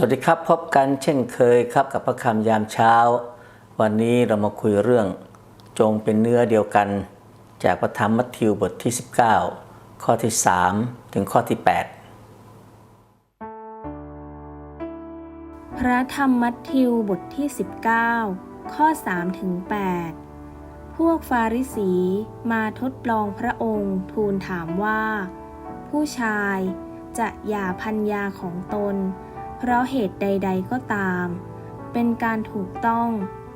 สวัสดีครับพบกันเช่นเคยครับกับพระคำยามเช้า วันนี้เรามาคุยเรื่อง จงเป็นเนื้อเดียวกัน จากพระธรรมมัทธิวบทที่ 19 ข้อที่ 3 ถึงข้อที่ 8 พระธรรมมัทธิวบทที่ 19 ข้อ 3 ถึง 8 พวกฟาริสีมาทดลองพระองค์ทูลถามว่า ผู้ชายจะหย่าพันยาของตน เพราะเหตุใด ๆ ก็ตาม เป็นการถูกต้อง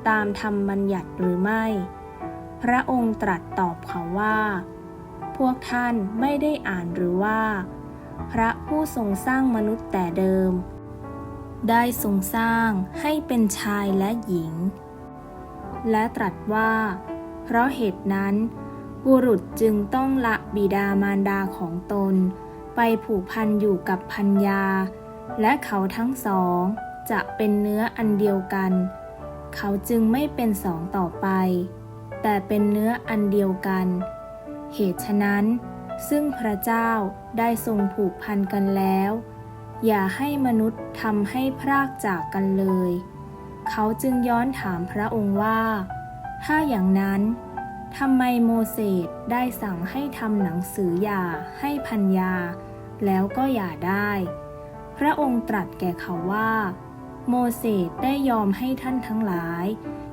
ตามธรรมบัญญัติหรือไม่ พระองค์ตรัสตอบเขาว่า พวกท่านไม่ได้อ่านหรือว่า พระผู้ทรงสร้างมนุษย์แต่เดิม ได้ทรงสร้างให้เป็นชายและหญิง และตรัสว่า เพราะเหตุนั้นบุรุษจึงต้องละบิดามารดาของตน ไปผูกพันอยู่กับพันยา และเขาทั้งสองจะเป็นเนื้ออันเดียวกัน เขาจึงไม่เป็นสองต่อไป แต่เป็นเนื้ออันเดียวกัน เหตุฉะนั้น ซึ่งพระเจ้าได้ทรงผูกพันกันแล้ว อย่าให้มนุษย์ทำให้พรากจากกันเลย เขาจึงย้อนถามพระองค์ว่า ถ้าอย่างนั้นทำไมโมเสสได้สั่งให้ทำหนังสือหย่าให้พันยาแล้วก็หย่าได้ พระองค์ตรัสแก่เขาว่า โมเสสได้ยอมให้ท่านทั้งหลาย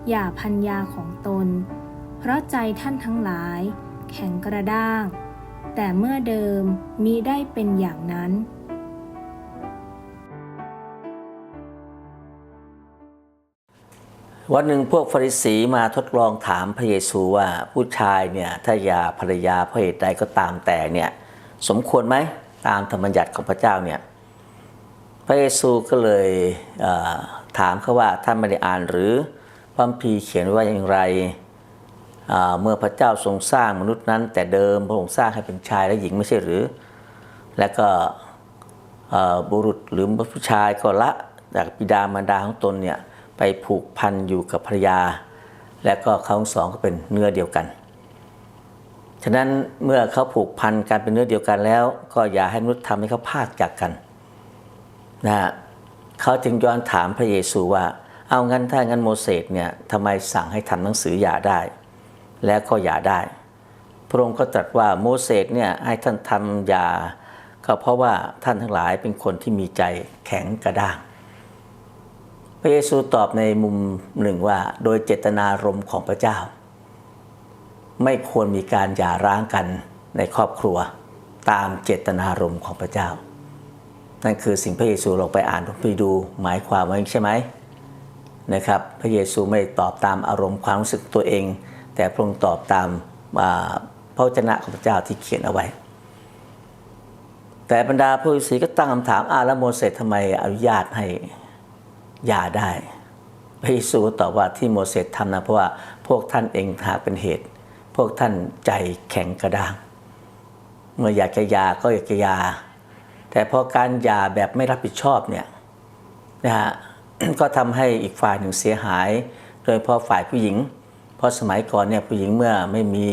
หย่าพันยาของตน เพราะใจท่านทั้งหลาย แข็งกระด้าง แต่เมื่อเดิมมิได้เป็นอย่างนั้นวันหนึ่งพวกฟาริสีมาทดลองถามพระเยซูว่าผู้ชายเนี่ยถ้าหยาภรรยาเพราะเหตุใดก็ตามแต่เนี่ยสมควรไหมตามธรรมบัญญัติของพระเจ้าเนี่ย ระเยซูก็เลยถามเขาว่าท่านไม่ได้อ่านหรือพระคัมภีเขียนว่าอย่างไร เมื่อพระเจ้าทรงสร้างมนุษย์นั้น แต่เดิมพระองค์สร้างให้เป็นชายและหญิงไม่ใช่หรือ และก็บุรุษหรือผู้ชายก็ละจากบิดามารดาของตนเนี่ยไปผูกพันอยู่กับภรรยา และก็เขาทั้งสองก็เป็นเนื้อเดียวกัน ฉะนั้นเมื่อเขาผูกพันกันเป็นเนื้อเดียวกันแล้ว ก็อย่าให้มนุษย์ทำให้เขาพากจากกัน นะเขาจึงย้อนถามพระเยซูว่า เอางั้นถ้างั้นโมเสสเนี่ยทำไมสั่งให้ทำหนังสือหย่าได้ และก็หย่าได้ พระองค์ก็ตรัสว่าโมเสสเนี่ยให้ท่านทำหย่าก็เพราะว่าท่านทั้งหลายเป็นคนที่มีใจแข็งกระด้าง พระเยซูตอบในมุมหนึ่งว่า โดยเจตนารมณ์ของพระเจ้า ไม่ควรมีการหย่าร้างกันในครอบครัวตามเจตนารมณ์ของพระเจ้า นั่นคือสิ่งพระเยซูลงไปอ่านไปดูหมายความว่าใช่ไหมนะครับพระเยซูไม่ได้ตอบตามอารมณ์ความรู้สึกตัวเอง แต่พระองค์ตอบตามาพระวจนะของพระเจ้าที่เขียนเอาไว้ แต่บรรดาผู้ฤาษีก็ตั้งคำถามอาแล้วโมเสสทำไมอนุญาตให้ยาได้ พระเยซูตอบว่าที่โมเสสทำนะเพราะว่าพวกท่านเองหากเป็นเหตุ พวกท่านใจแข็งกระด้าง เมื่ออยากจะยาก็อยากจะยา แต่พอการหย่าแบบไม่รับผิดชอบเนี่ยนะฮะก็ทำให้อีกฝ่ายหนึ่งเสียหาย โดยเฉพาะฝ่ายผู้หญิง เพราะสมัยก่อนเนี่ยผู้หญิงเมื่อไม่มี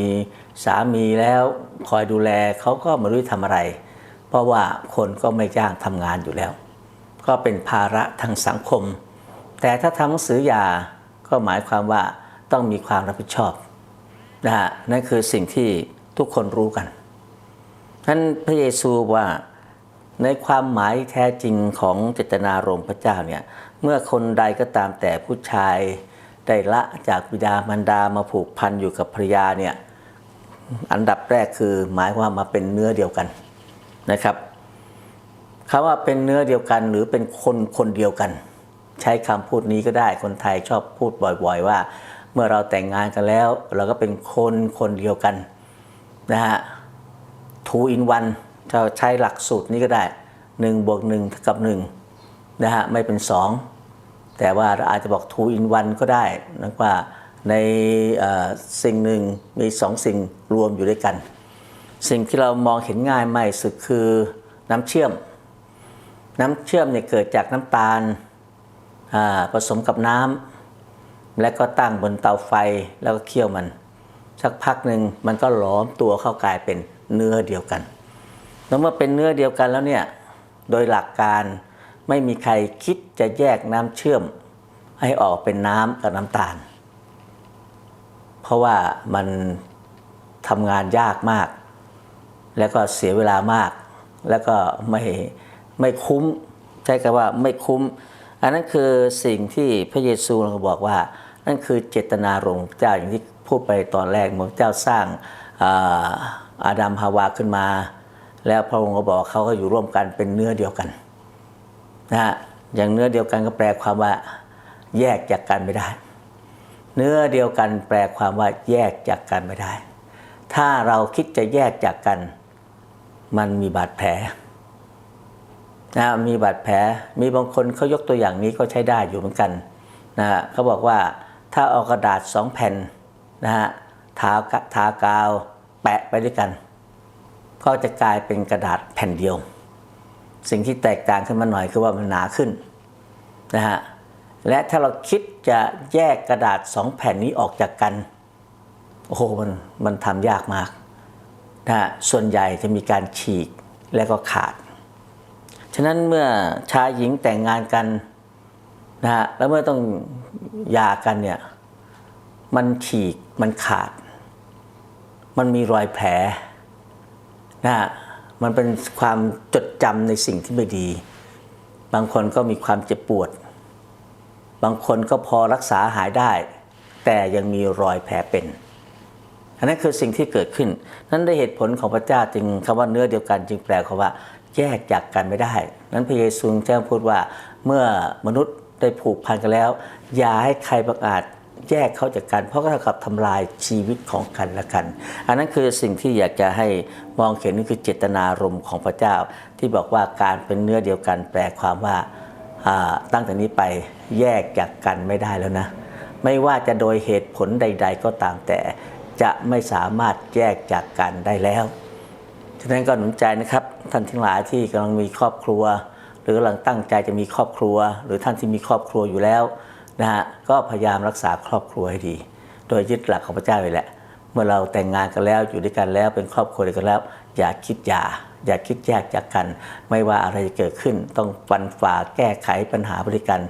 สามีแล้วคอยดูแลเขาก็ไม่รู้จะทำอะไร เพราะว่าคนก็ไม่จ้างทำงานอยู่แล้ว ก็เป็นภาระทางสังคม แต่ถ้าทำหนังสือหย่าก็หมายความว่าต้องมีความรับผิดชอบนะฮะนั่นคือสิ่งที่ทุกคนรู้กันนั้นพระเยซูว่า ในความหมายแท้จริงของเจตนารมณ์พระเจ้าเนี่ยเมื่อคนใดก็ตามแต่ผู้ชายได้ละจากบิดามารดามาผูกพันอยู่กับภรรยาเนี่ยอันดับแรกคือหมายว่ามาเป็นเนื้อเดียวกันนะครับคำว่าเป็นเนื้อเดียวกันหรือเป็นคนคนเดียวกัน ใช้คำพูดนี้ก็ได้คนไทยชอบพูดบ่อยๆ ว่า เมื่อเราแต่งงานกันแล้ว เราก็เป็นคนคนเดียวกันนะฮะ two in one ราใช้หลักสูตรนี้ก็ได้1บวก1เท่ากับ1นะฮะไม่เป็น 2 แต่ว่าเราอาจจะบอก two in one ก็ได้นะว่าในสิ่งหนึ่งมี 2 สิ่งรวมอยู่ด้วยกัน สิ่งที่เรามองเห็นง่ายมากที่สุดคือน้ำเชื่อม น้ำเชื่อมเนี่ยเกิดจากน้ำตาลผสมกับน้ำและก็ตั้งบนเตาไฟแล้วก็เคี่ยวมัน สักพักหนึ่งมันก็หลอมตัวเข้ากลายเป็นเนื้อเดียวกัน แล้วเมื่อเป็นเนื้อเดียวกันแล้วเนี่ย โดยหลักการไม่มีใครคิดจะแยกน้ำเชื่อม ให้ออกเป็นน้ำกับน้ำตาล เพราะว่ามันทำงานยากมาก แล้วก็เสียเวลามาก แล้วก็ไม่ไม่คุ้ม ใช้คำว่าไม่คุ้ม อันนั้นคือสิ่งที่พระเยซูเราบอกว่า นั่นคือเจตนารมณ์ของเจ้าอย่างที่พูดไปตอนแรกเมื่อพระเจ้าสร้างอาดัมฮาวาขึ้นมา แล้วพระองค์ก็บอกว่าเขาก็อยู่ร่วมกันเป็นเนื้อเดียวกันนะฮะอย่างเนื้อเดียวกันก็แปลความว่าแยกจากกันไม่ได้ เนื้อเดียวกันแปลความว่าแยกจากกันไม่ได้ ถ้าเราคิดจะแยกจากกัน มันมีบาดแผลนะมีบาดแผลมีบางคนเขายกตัวอย่างนี้ก็ใช้ได้อยู่เหมือนกันนะฮะเขาบอกว่าถ้าเอากระดาษสองแผ่นนะฮะทาทากาวแปะไปด้วยกัน ก็จะกลายเป็นกระดาษแผ่นเดียว สิ่งที่แตกต่างขึ้นมาหน่อยคือว่ามันหนาขึ้นนะฮะและถ้าเราคิดจะแยกกระดาษสองแผ่นนี้ออกจากกันโอ้โหมันมันทำยากมากนะฮะส่วนใหญ่จะมีการฉีกและก็ขาด ฉะนั้นเมื่อชายหญิงแต่งงานกันนะฮะแล้วเมื่อต้องหย่ากันเนี่ยมันฉีกมันขาด มันมีรอยแผล นะฮะมันเป็นความจดจำในสิ่งที่ไม่ดี บางคนก็มีความเจ็บปวด บางคนก็พอรักษาหายได้ แต่ยังมีรอยแผลเป็น อันนั้นคือสิ่งที่เกิดขึ้น นั้นได้เหตุผลของพระเจ้าจึงคำว่าเนื้อเดียวกันจึงแปลความว่าแยกจากกันไม่ได้ นั้นพระเยซูแจ้งพูดว่าเมื่อมนุษย์ได้ผูกพันกันแล้ว อย่าให้ใครประกาศ แยกเขาจากกัน เพราะก็เท่ากับทำลายชีวิตของกันและกัน อันนั้นคือสิ่งที่อยากจะให้มองเห็นนี่คือเจตนารมณ์ของพระเจ้า ที่บอกว่าการเป็นเนื้อเดียวกัน แปลความว่าตั้งแต่นี้ไปแยกจากกันไม่ได้แล้วนะ ไม่ว่าจะโดยเหตุผลใด ๆ ก็ตามแต่จะไม่สามารถแยกจากกันได้แล้วฉะนั้นก็หนุนใจนะครับท่านทั้งหลายที่กำลังมีครอบครัว หรือกำลังตั้งใจจะมีครอบครัว หรือท่านที่มีครอบครัวอยู่แล้ว นะฮะก็พยายามรักษาครอบครัวให้ดี โดยยึดหลักของพระเจ้าไปแหละ เมื่อเราแต่งงานกันแล้วอยู่ด้วยกันแล้วเป็นครอบครัวเดียวกันแล้ว อย่าคิดอย่าอย่าคิดแยกจากกัน ไม่ว่าอะไรจะเกิดขึ้น ต้องฟันฝ่าแก้ไขปัญหาบริกัน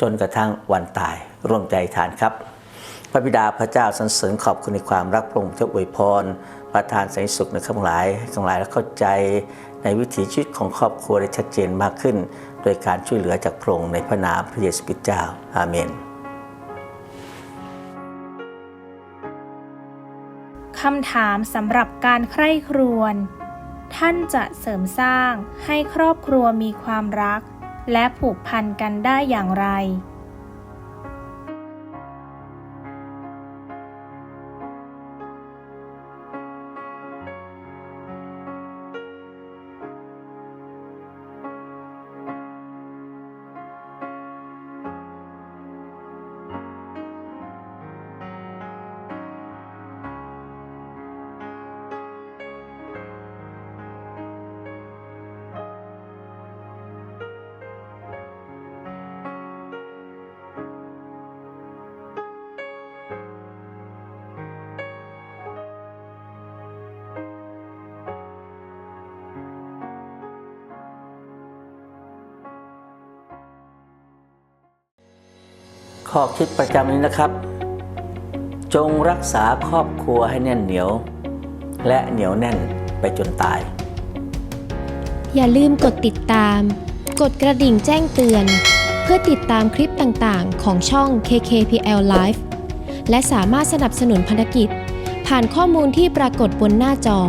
จนกระทั่งวันตาย ร่วมใจทานครับ พระบิดาพระเจ้าสรรเสริญขอบคุณในความรักพระองค์เจ้าอวยพร ประทานแสงสุขในข้างหลายข้างหลายและเข้าใจในวิถีชีวิตของครอบครัวได้ชัดเจนมากขึ้น โดยการช่วยเหลือจากพระองค์ในพระนามพระเยซูคริสต์เจ้า อาเมนคำถามสำหรับการใคร่ครวญท่านจะเสริมสร้างให้ครอบครัวมีความรัก และผูกพันกันได้อย่างไร ข้อคิดประจำนี้นะครับ จงรักษาครอบครัวให้แน่นเหนียว และเหนียวแน่นไปจนตาย อย่าลืมกดติดตาม กดกระดิ่งแจ้งเตือน เพื่อติดตามคลิปต่างๆ ของช่อง KKPL Live และสามารถสนับสนุนภารกิจ ผ่านข้อมูลที่ปรากฏบนหน้าจอ